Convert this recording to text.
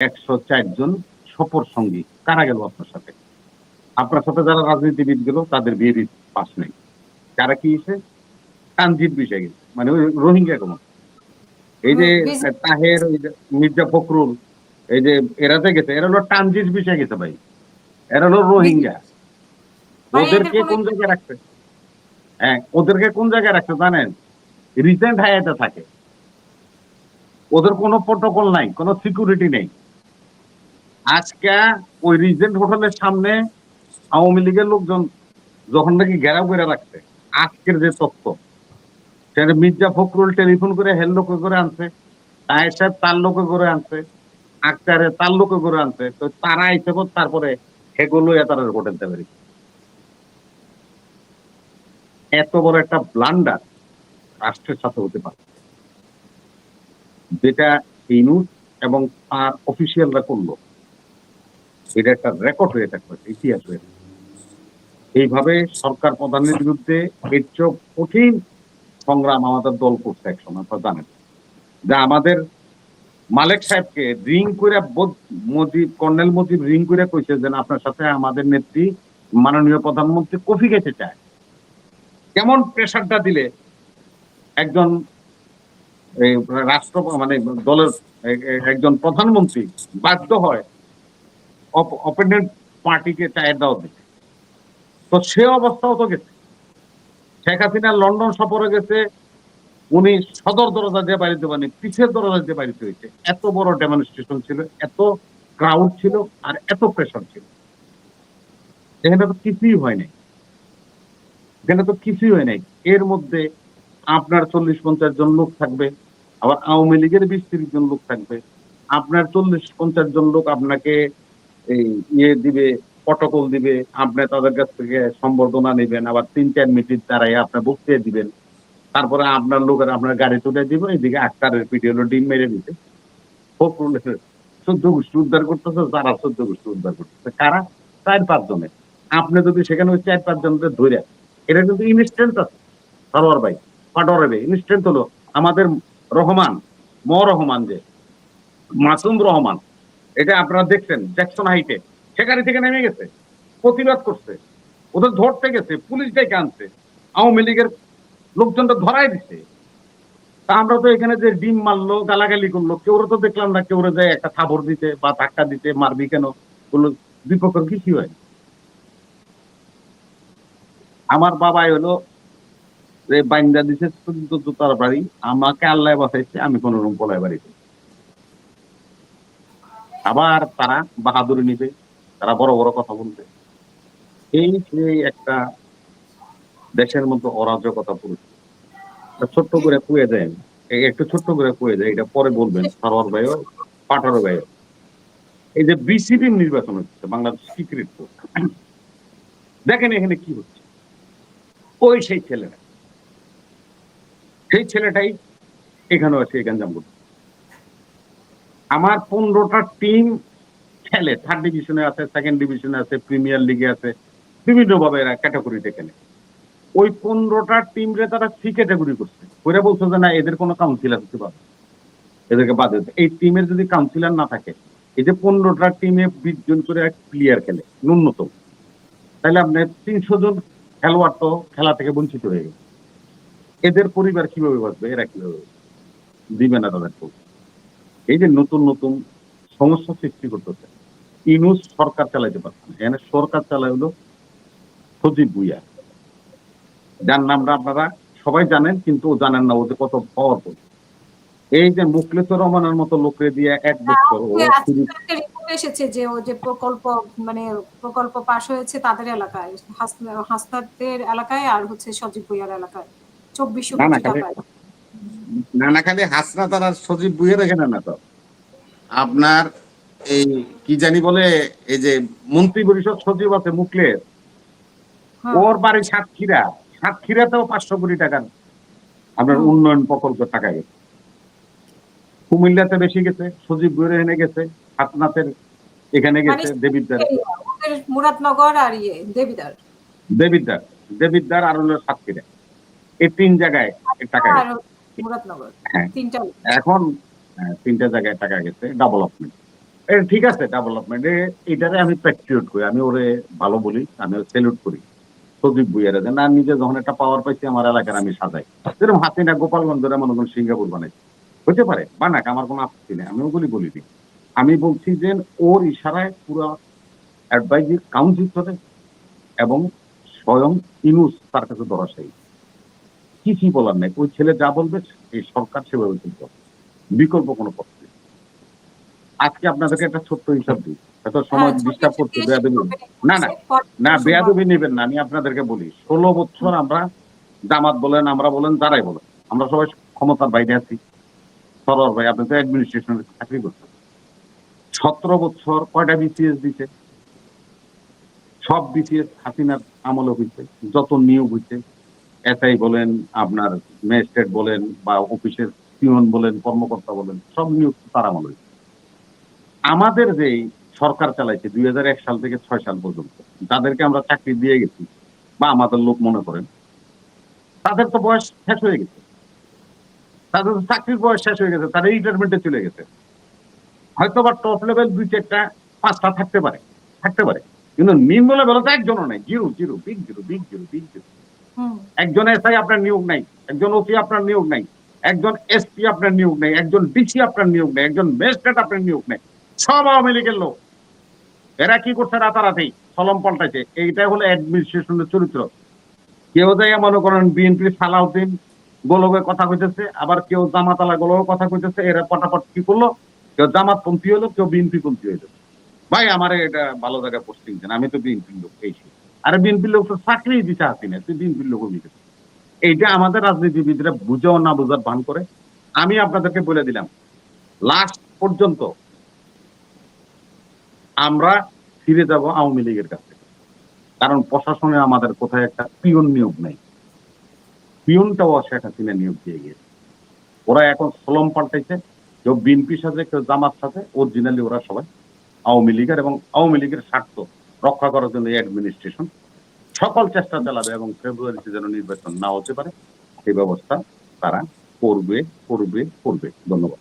একশো জন সফর সঙ্গী। কারা গেল আপনার সাথে? আপনার সাথে যারা রাজনীতিবিদ গেল তাদের বিয়ে পাস নেই। কারা কি হয়েছে? ট্রানজিট বিষয় গেছে। মানে ওই রোহিঙ্গা কমন এই যে তাহের ওই যে মির্জা ফখরুল এই যে এরাতে গেছে এরা হলো ট্রানজিট বিষয় গেছে ভাই। এরা হলো রোহিঙ্গা। ওদেরকে কোন জায়গায় রাখছে? হ্যাঁ ওদেরকে কোন জায়গায় রাখছে জানেন? রিসেন্ট হায়াতে থাকে। ওদের কোনো প্রোটোকল নাই কোনো সিকিউরিটি নেই। আজকে ওই রিজেন্ট হোটেলের সামনে আওয়ামী লীগের লোকজন যখন নাকি ঘেরাও করে রাখছে, আজকের যে তথ্য, সেটা মির্জা ফখরুল টেলিফোন করে হেল লোকে করে আনছে তাই সাহেব তার লোকে করে আনছে, আক্তারে তার লোকে করে আনছে, তো তারা পর তারপরে সেগুলো তারা হোটেল দেবে এত বড় একটা ব্লান্ডার রাষ্ট্রের সাথে হতে পারে। যেটা ইনুস এবং তার অফিসিয়ালরা করল। এটা একটা রেকর্ড হয়ে থাকবে, ইতিহাস হয়ে থাকবে। এইভাবে সরকার প্রধানের বিরুদ্ধে এর কঠিন সংগ্রাম আমাদের দল করছে একসময়, আপনারা জানেন যে আমাদের মালেক সাহেবকে রিং করে মজিব, কর্নেল মজিব রিং করে কইছে যে আপনার সাথে আমাদের নেত্রী মাননীয় প্রধানমন্ত্রী কফি খেতে চায় কেমন প্রেশারটা দিলে একজন রাষ্ট্র মানে দলের একজন প্রধানমন্ত্রী বাধ্য হয় অপেন্ডেন্ট পার্টিকে তো সে অবস্থাও তো গেছে। শেখ হাসিনা লন্ডন সফরে গেছে, উনি সদর দরজা দিয়ে বাড়িতে মানে পিছের দরজা দিয়ে বাড়িতে হয়েছে। এত বড় ডেমনস্ট্রেশন ছিল, এত ক্রাউড ছিল আর এত প্রেশার ছিল। এখানে তো কিছুই হয় নাই। এখানে তো কিছুই হয় নাই। এর মধ্যে আপনার চল্লিশ পঞ্চাশ জন লোক থাকবে, আবার আওয়ামী লীগের বিশ জন লোক থাকবে। আপনার চল্লিশ পঞ্চাশ জন লোক আপনাকে এই ইয়ে দিবে প্রটোকল দিবে, আপনি তাদের কাছ থেকে সম্বর্ধনা নেবেন, আবার তিন, চার মিনিট দাঁড়াই আপনি বক্তৃতা দিবেন। তারপরে আপনার লোকের আপনার গাড়ি তুলে দিব, এদিকে আক্তারের পিঠে হলো ডিম মেরে দিতে ফখরুলের চোদ্দ গোষ্ঠী উদ্ধার করতেছে, যারা চোদ্দ গোষ্ঠী উদ্ধার করতেছে। কারা? চার, পাঁচ জনে আপনি যদি সেখানে ওই চার, পাঁচ জনকে ধরে এটা কিন্তু ইনস্ট্যান্ট আছে। সরোয়ার ভাই পাটরে ইনস্ট্যান্ট হলো। আমাদের রহমান ম রহমান যে, মাসুম রহমান এটা আপনারা দেখছেন জ্যাকসন হাইটে সেখানে থেকে নেমে গেছে, প্রতিবাদ করছে। ওদের ধরতে গেছে, পুলিশ ডেকে আনছে। আওয়ামী লীগের লোকজনটা ধরাই দিছে। তা আমরা তো এখানে যে ডিম মারলো, গালাগালি করল কেউ তো দেখলাম না কেউ যায় একটা থাবর দিতে বা ধাক্কা দিতে মারবি কেন? বলল, দুই পক্ষের কিছু হয়। আমার বাবাই হলো যে বাইন্দা দিছে জুতার বাড়ি। আমাকে আল্লাহ বাঁচাইছে, আমি কোন রকম পলায় বাড়িতে। আবার তারা বাহাদুরি নিবে, তারা বড় বড় কথা বলবে। এই যে একটা দেশের মধ্যে অরাজকতা তা ছোট্ট করে কুয়ে দেন। একটু ছোট্ট করে কুয়ে দেয় এটা পরে বলবেন, সরোয়ার ভাইও, পাঠার ভাইও। এই যে বিসিবির নির্বাচন হচ্ছে, বাংলাদেশ কোর্ট। দেখেন এখানে কি হচ্ছে। ওই সেই ছেলেটা। সেই ছেলেটাই এখানেও আছে এখানে জামগুলো আমার পনেরোটা টিম খেলে। থার্ড ডিভিশনে আছে সেকেন্ড ডিভিশনে আছে প্রিমিয়ার লিগে আছে বিভিন্ন ভাবে এরা ক্যাটাগরিতে খেলে। ওই পনেরোটা টিম রে তারা সি ক্যাটাগরি করছে। ওরা বলছে যে, না, এদের কোনো কাউন্সিলার হতে পারবে এদেরকে বাদ দিতে এই টিমের যদি কাউন্সিলার না থাকে, এই যে পনেরোটা টিমে বিশ জন করে এক প্লেয়ার খেলে, ন্যূনতম, তাহলে আপনার তিনশো জন খেলোয়াড় তো খেলা থেকে বঞ্চিত হয়ে গেছে। এদের পরিবার কীভাবে বাঁচবে? এরা কীভাবে দিবে না তাদের। এই যে নতুন নতুন সমস্যা সৃষ্টি করতেছে ইনুস সরকার চালাইতে পারছে না। এখানে সরকার চালায় হলো সজীব ভুইয়া। যার নামটা আপনারা সবাই জানেন কিন্তু জানেন না ওদের কত পাওয়ারফুল এই যে মুখলেসুর রহমানের মতো লোকরে দিয়ে এক বছর একটা রিপোর্ট এসেছে যে ও যে প্রকল্প মানে প্রকল্প পাশ হয়েছে তাদের এলাকায় হাস- হাসনাতের এলাকায় আর হচ্ছে সজীব ভুইয়ার এলাকায়। চব্বিশশো না, না, কোটি খালি- না না খালি হাসনা তারা সজীব বুয়ের এখানে না তো আপনার এই কি জানি বলে এই যে মন্ত্রী পরিষদ সচিব আছে মুখলেস হ্যাঁ। ওর বাড়ি সাতক্ষীরা। সাতক্ষীরাতেও পাঁচশো কোটি টাকার আপনার উন্নয়ন প্রকল্প টাকা গেছে। কুমিল্লাতে বেশি গেছে সজীব বুয়ের এখানে গেছে হাসনাতের এখানে গেছে মানে- আমাদের মুরাদনগর আর ইয়ে দেবিদার দেবিদ্দার দেবিদ্দার আর হলো সাতক্ষীরা। এই তিন জায়গায় টাকা গেছে। মুরাদনগর হ্যাঁ। তিনটা এখন তিনটা জায়গায় টাকা গেছে ডেভেলপমেন্ট ঠিক আছে ডেভেলপমেন্ট এটারে আমি প্যাট্রিয়ট করি আমি ওরে ভালো বলি আমি সেলুট করি। যে না নিজে যখন একটা পাওয়ার পাইছি আমার এলাকার আমি সাজাই। যেরকম হাসিনা গোপালগঞ্জের মনে করেন সিঙ্গাপুর বানাইছি। হতে পারে বানাক আমার কোনো আপত্তি নেই আমি ওগুলি বলিনি। আমি বলছি যে ওর ইশারায় পুরো অ্যাডভাইজি কাউন্সিল চলে এবং স্বয়ং ইনুস তার কাছে ধরাশায়ী। কিছুই বলার নেই। ওই ছেলে যা বলবে এই সরকার সেভাবে চলতে। বিকল্প কোনো পথ নেই। আজকে আপনাদেরকে একটা ছোট্ট হিসাব দিই। হয়তো হ্যাঁ, ডিস্টার্ব বেয়াদবি না, না, না বেয়াদবি নেবেন না আমি আপনাদেরকে বলি। ষোলো বছর আমরা জামাত বলেন আমরা বলেন যারাই বলেন আমরা সবাই ক্ষমতার বাইরে আছি। সরর ভাই আপনি তো অ্যাডমিনিস্ট্রেশনে চাকরি করছেন। সতেরো বছর কয়টা বিসিএস দিছে? সব বিসিএস হাসিনার আমলে হয়েছে যত নিয়োগ হয়েছে এসআই বলেন, আপনার ম্যাজিস্ট্রেট বলেন বা অফিসের পিয়ন বলেন, কর্মকর্তা বলেন, সব নিয়োগ তার আমল আমাদের যে সরকার চালাইছে দুই হাজার এক সাল থেকে ছয় সাল পর্যন্ত, যাদেরকে আমরা চাকরি দিয়ে গেছি বা আমাদের লোক মনে করেন, তাদের তো বয়স শেষ হয়ে গেছে। তাদের তো চাকরির বয়স শেষ হয়ে গেছে তারা রিটায়ারমেন্টে চলে গেছে। হয়তো বা টপ লেভেল দুই চারটা, পাঁচটা থাকতে পারে থাকতে পারে। কিন্তু নিম্ন লেভেলে তো একজনও নাই। Zero zero big zero big zero big zero. একজন এসআই আপনার নিয়োগ নাই, একজন ওসি আপনার নিয়োগ নাই, একজন এসপি আপনার নিয়োগ নেই, একজন ডিসি আপনার নিয়োগ নেই, একজন ম্যাজিস্ট্রেট আপনার নিয়োগ নেই, সব আওয়ামী লীগের লোক। এরা কি করছে রাতারাতি? কলম পাল্টাইছে। এইটাই হলো অ্যাডমিনিস্ট্রেশনের চরিত্র। কেউ যাই মনে করেন বিএনপি সালাউদ্দিন গোলকে কথা কইতেছে, আবার কেউ জামাতালা গোলকে কথা কইতেছে, এরা পটাপট কি করল? কেউ জামাত পন্থী হলো কেউ বিএনপি পন্থী হইল। ভাই, আমার এটা ভালো জায়গায় পোস্টিং দেন। আমি তো বিএনপি লোক, এই। আরে বিএনপির লোক তো চাকরি দিতে আসি না তুই বিএনপির লোক এইটা আমাদের রাজনীতিবিদরা বুঝেও না বোঝার ভান করে। আমি আপনাদেরকে বলে দিলাম লাস্ট পর্যন্ত আমরা ফিরে যাব আওয়ামী লীগের কাছে কারণ প্রশাসনে আমাদের কোথায় একটা পিয়ন নিয়োগ নেই। পিয়নটাও শেখ হাসিনা নিয়োগ দিয়ে গিয়েছে। ওরা এখন সলম পাল্টাইছে, কেউ বিএনপির সাথে, কেউ জামাত সাথে অরিজিনালি ওরা সবাই আওয়ামী লীগের এবং আওয়ামী লীগের স্বার্থ রক্ষা করার জন্য অ্যাডমিনিস্ট্রেশন সকল চেষ্টা চালাবে এবং ফেব্রুয়ারিতে যেন নির্বাচন না হতে পারে, সেই ব্যবস্থা তারা করবে করবে করবে। ধন্যবাদ।